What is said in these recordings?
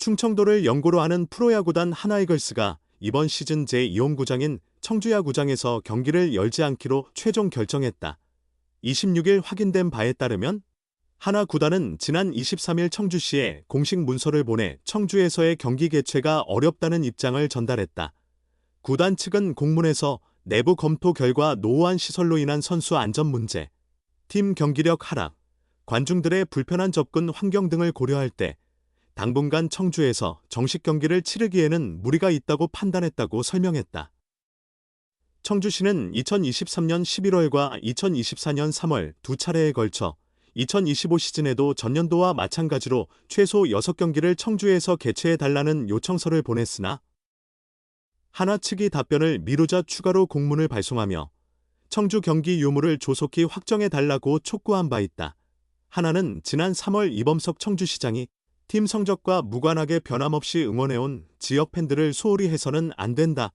충청도를 연고로 하는 프로야구단 하나이글스가 이번 시즌 제2홈구장인 청주야구장에서 경기를 열지 않기로 최종 결정했다. 26일 확인된 바에 따르면 하나 구단은 지난 23일 청주시에 공식 문서를 보내 청주에서의 경기 개최가 어렵다는 입장을 전달했다. 구단 측은 공문에서 내부 검토 결과 노후한 시설로 인한 선수 안전 문제, 팀 경기력 하락, 관중들의 불편한 접근 환경 등을 고려할 때 당분간 청주에서 정식 경기를 치르기에는 무리가 있다고 판단했다고 설명했다. 청주시는 2023년 11월과 2024년 3월 두 차례에 걸쳐 2025 시즌에도 전년도와 마찬가지로 최소 6경기를 청주에서 개최해달라는 요청서를 보냈으나 하나 측이 답변을 미루자 추가로 공문을 발송하며 청주 경기 유무를 조속히 확정해달라고 촉구한 바 있다. 하나는 지난 3월 이범석 청주시장이 팀 성적과 무관하게 변함없이 응원해온 지역 팬들을 소홀히 해서는 안 된다는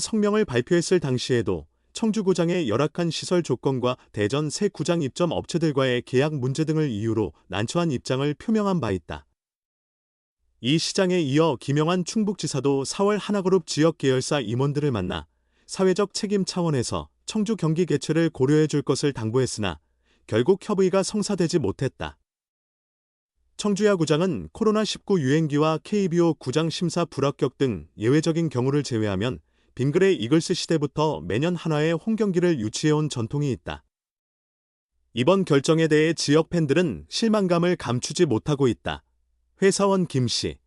성명을 발표했을 당시에도 청주구장의 열악한 시설 조건과 대전 새 구장 입점 업체들과의 계약 문제 등을 이유로 난처한 입장을 표명한 바 있다. 이 시장에 이어 김영환 충북지사도 4월 하나그룹 지역 계열사 임원들을 만나 사회적 책임 차원에서 청주 경기 개최를 고려해 줄 것을 당부했으나 결국 협의가 성사되지 못했다. 청주야구장은 코로나19 유행기와 KBO 구장 심사 불합격 등 예외적인 경우를 제외하면 빙그레 이글스 시대부터 매년 한화의 홈경기를 유치해온 전통이 있다. 이번 결정에 대해 지역 팬들은 실망감을 감추지 못하고 있다. 회사원 김씨,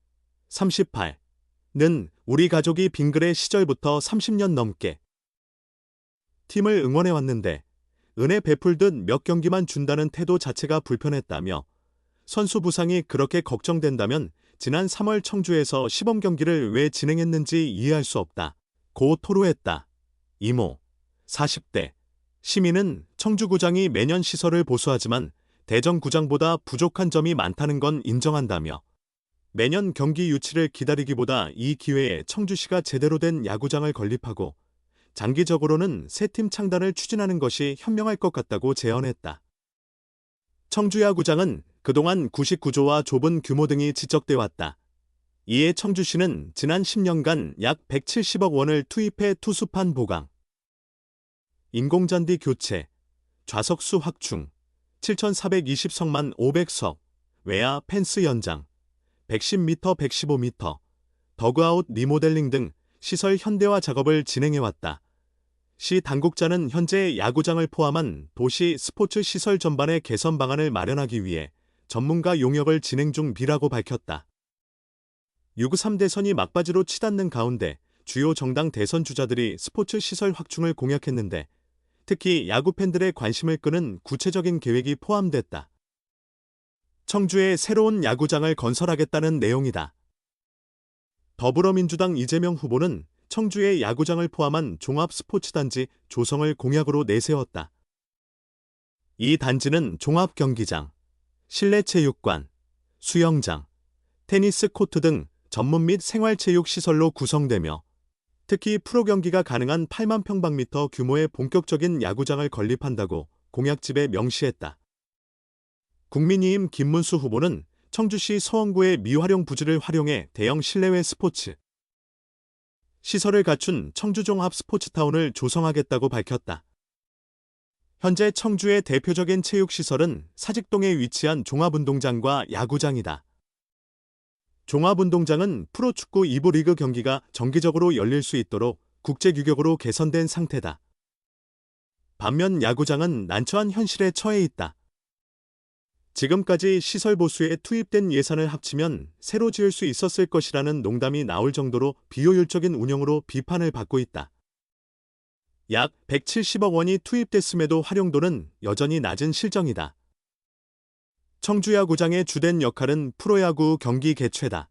38는 우리 가족이 빙그레 시절부터 30년 넘게 팀을 응원해왔는데 은혜 베풀듯 몇 경기만 준다는 태도 자체가 불편했다며 선수 부상이 그렇게 걱정된다면 지난 3월 청주에서 시범 경기를 왜 진행했는지 이해할 수 없다. 고 토로했다. 이모, 40대. 시민은 청주구장이 매년 시설을 보수하지만 대전구장보다 부족한 점이 많다는 건 인정한다며 매년 경기 유치를 기다리기보다 이 기회에 청주시가 제대로 된 야구장을 건립하고 장기적으로는 새 팀 창단을 추진하는 것이 현명할 것 같다고 제언했다. 청주야구장은 그동안 99조와 좁은 규모 등이 지적돼 왔다. 이에 청주시는 지난 10년간 약 170억 원을 투입해 투수판 보강, 인공잔디 교체, 좌석수 확충, 7,420석만 500석, 외야 펜스 연장, 110m 115m, 더그아웃 리모델링 등 시설 현대화 작업을 진행해왔다. 시 당국자는 현재 야구장을 포함한 도시 스포츠 시설 전반의 개선 방안을 마련하기 위해 전문가 용역을 진행 중이라고 밝혔다. 6.3 대선이 막바지로 치닫는 가운데 주요 정당 대선 주자들이 스포츠 시설 확충을 공약했는데 특히 야구 팬들의 관심을 끄는 구체적인 계획이 포함됐다. 청주에 새로운 야구장을 건설하겠다는 내용이다. 더불어민주당 이재명 후보는 청주의 야구장을 포함한 종합스포츠단지 조성을 공약으로 내세웠다. 이 단지는 종합경기장, 실내 체육관, 수영장, 테니스 코트 등 전문 및 생활체육 시설로 구성되며 특히 프로 경기가 가능한 8만 평방미터 규모의 본격적인 야구장을 건립한다고 공약집에 명시했다. 국민의힘 김문수 후보는 청주시 서원구의 미활용 부지를 활용해 대형 실내외 스포츠 시설을 갖춘 청주종합 스포츠타운을 조성하겠다고 밝혔다. 현재 청주의 대표적인 체육시설은 사직동에 위치한 종합운동장과 야구장이다. 종합운동장은 프로축구 2부 리그 경기가 정기적으로 열릴 수 있도록 국제규격으로 개선된 상태다. 반면 야구장은 난처한 현실에 처해 있다. 지금까지 시설 보수에 투입된 예산을 합치면 새로 지을 수 있었을 것이라는 농담이 나올 정도로 비효율적인 운영으로 비판을 받고 있다. 약 170억 원이 투입됐음에도 활용도는 여전히 낮은 실정이다. 청주야구장의 주된 역할은 프로야구 경기 개최다.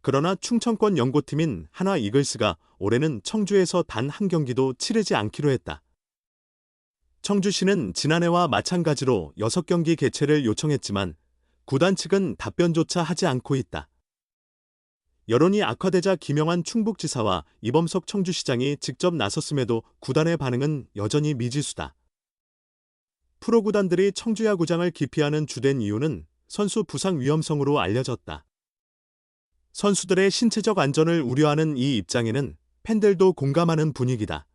그러나 충청권 연고팀인 하나 이글스가 올해는 청주에서 단 한 경기도 치르지 않기로 했다. 청주시는 지난해와 마찬가지로 6경기 개최를 요청했지만 구단 측은 답변조차 하지 않고 있다. 여론이 악화되자 김영환 충북지사와 이범석 청주시장이 직접 나섰음에도 구단의 반응은 여전히 미지수다. 프로구단들이 청주야구장을 기피하는 주된 이유는 선수 부상 위험성으로 알려졌다. 선수들의 신체적 안전을 우려하는 이 입장에는 팬들도 공감하는 분위기다.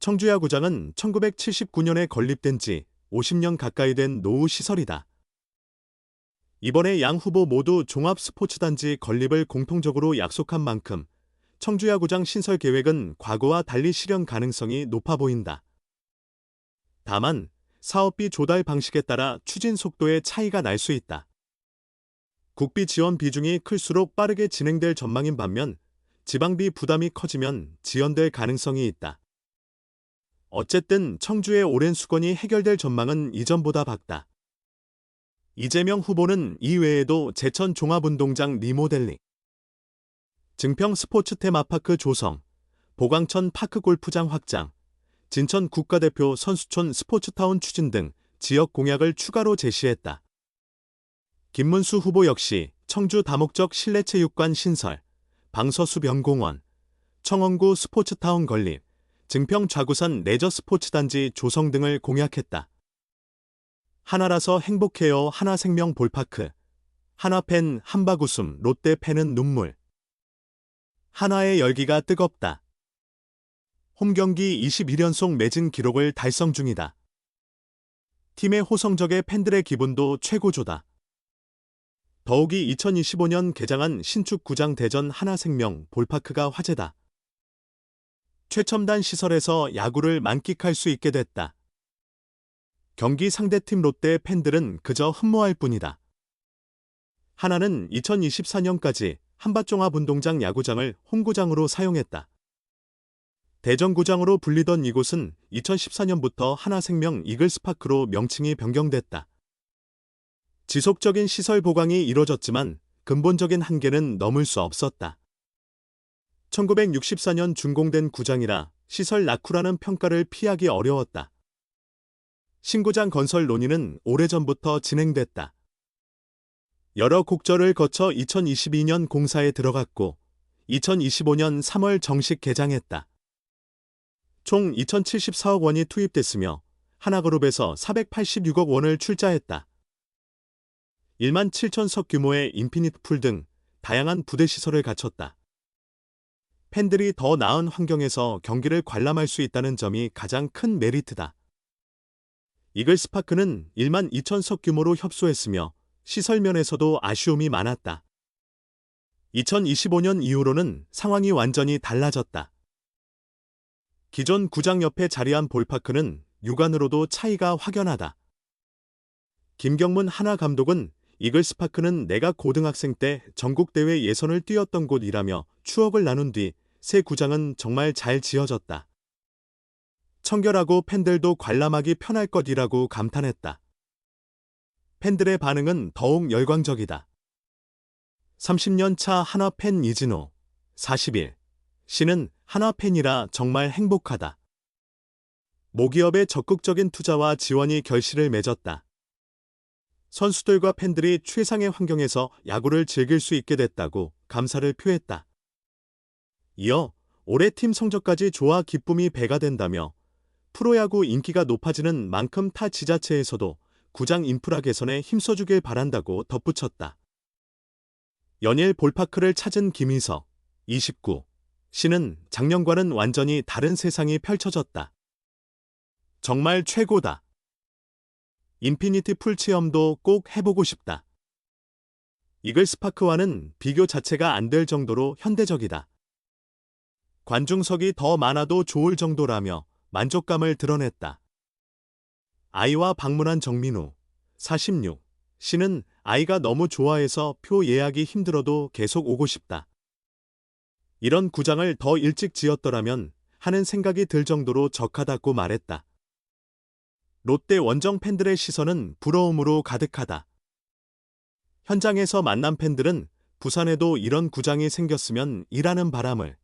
청주야구장은 1979년에 건립된 지 50년 가까이 된 노후 시설이다. 이번에 양 후보 모두 종합 스포츠단지 건립을 공통적으로 약속한 만큼 청주야구장 신설 계획은 과거와 달리 실현 가능성이 높아 보인다. 다만 사업비 조달 방식에 따라 추진 속도에 차이가 날 수 있다. 국비 지원 비중이 클수록 빠르게 진행될 전망인 반면 지방비 부담이 커지면 지연될 가능성이 있다. 어쨌든 청주의 오랜 수건이 해결될 전망은 이전보다 밝다. 이재명 후보는 이외에도 제천 종합운동장 리모델링, 증평 스포츠 테마파크 조성, 보강천 파크골프장 확장, 진천 국가대표 선수촌 스포츠타운 추진 등 지역 공약을 추가로 제시했다. 김문수 후보 역시 청주 다목적 실내체육관 신설, 방서수 변공원, 청원구 스포츠타운 건립, 증평 좌구산 레저 스포츠단지 조성 등을 공약했다. 하나라서 행복해요 하나생명 볼파크, 하나팬 한바구숨 롯데팬은 눈물, 하나의 열기가 뜨겁다. 홈경기 21연속 매진 기록을 달성 중이다. 팀의 호성적의 팬들의 기분도 최고조다. 더욱이 2025년 개장한 신축 구장 대전 하나생명 볼파크가 화제다. 최첨단 시설에서 야구를 만끽할 수 있게 됐다. 경기 상대팀 롯데 팬들은 그저 흠모할 뿐이다. 하나는 2024년까지 한밭종합운동장 야구장을 홈구장으로 사용했다. 대전구장으로 불리던 이곳은 2014년부터 하나생명 이글스파크로 명칭이 변경됐다. 지속적인 시설 보강이 이뤄졌지만 근본적인 한계는 넘을 수 없었다. 1964년 준공된 구장이라 시설 낙후라는 평가를 피하기 어려웠다. 신구장 건설 논의는 오래전부터 진행됐다. 여러 곡절을 거쳐 2022년 공사에 들어갔고 2025년 3월 정식 개장했다. 총 2,074억 원이 투입됐으며 하나그룹에서 486억 원을 출자했다. 1만 7천석 규모의 인피니트 풀 등 다양한 부대 시설을 갖췄다. 팬들이 더 나은 환경에서 경기를 관람할 수 있다는 점이 가장 큰 메리트다. 이글스파크는 1만 2천석 규모로 협소했으며 시설 면에서도 아쉬움이 많았다. 2025년 이후로는 상황이 완전히 달라졌다. 기존 구장 옆에 자리한 볼파크는 육안으로도 차이가 확연하다. 김경문 하나 감독은 이글스파크는 내가 고등학생 때 전국대회 예선을 뛰었던 곳이라며 추억을 나눈 뒤 새 구장은 정말 잘 지어졌다. 청결하고 팬들도 관람하기 편할 것이라고 감탄했다. 팬들의 반응은 더욱 열광적이다. 30년 차 하나 팬 이진호, 40일. 씨는 하나 팬이라 정말 행복하다. 모기업의 적극적인 투자와 지원이 결실을 맺었다. 선수들과 팬들이 최상의 환경에서 야구를 즐길 수 있게 됐다고 감사를 표했다. 이어 올해 팀 성적까지 좋아 기쁨이 배가 된다며 프로야구 인기가 높아지는 만큼 타 지자체에서도 구장 인프라 개선에 힘써주길 바란다고 덧붙였다. 연일 볼파크를 찾은 김희석, 29, 씨는 작년과는 완전히 다른 세상이 펼쳐졌다. 정말 최고다. 인피니티 풀 체험도 꼭 해보고 싶다. 이글스파크와는 비교 자체가 안 될 정도로 현대적이다. 관중석이 더 많아도 좋을 정도라며 만족감을 드러냈다. 아이와 방문한 정민우, 46, 씨는 아이가 너무 좋아해서 표 예약이 힘들어도 계속 오고 싶다. 이런 구장을 더 일찍 지었더라면 하는 생각이 들 정도로 적하다고 말했다. 롯데 원정 팬들의 시선은 부러움으로 가득하다. 현장에서 만난 팬들은 부산에도 이런 구장이 생겼으면 이라는 바람을